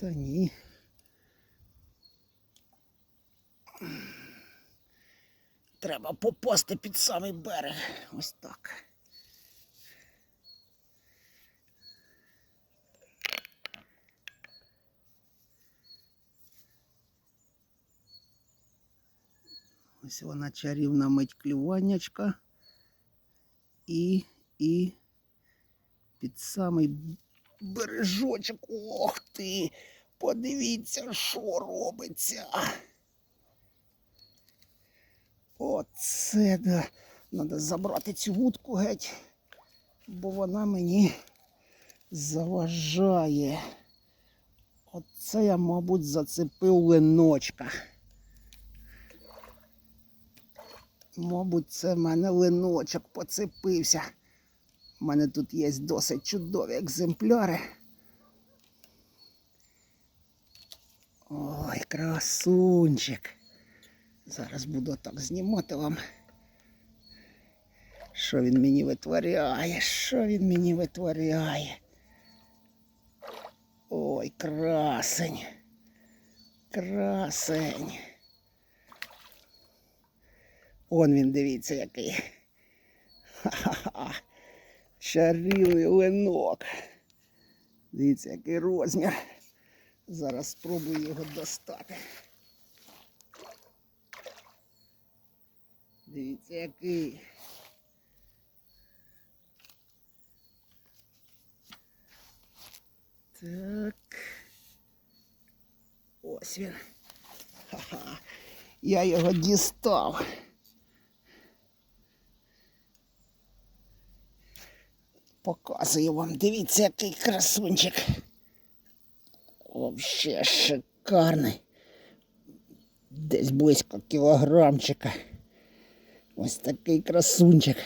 Та ні. Треба попасти під самий берег. Ось так. Ось вона чарівна мить клюваннячка. І, і під самий бережочок. Ох ти! Подивіться, що робиться. Оце да. Надо забрати цю вудку геть, бо вона мені заважає. Оце я, мабуть, зацепив линочка. Мабуть, це в мене линочок поцепився. У мене тут є досить чудові екземпляри. Ой, красунчик. Зараз буду так знімати вам. Що він мені витворяє? Що він мені витворяє? Ой, красень. Красень. Он він, дивіться, який. Ха-ха-ха. Чарівний линок. Дивіться, який розмір. Зараз спробую його достати. Дивіться, який. Так. Ось він. Ха-ха. Я його дістав. Показую вам. Дивіться, який красунчик. Вообще шикарний. Десь близько кілограмчика. Ось такий красунчик.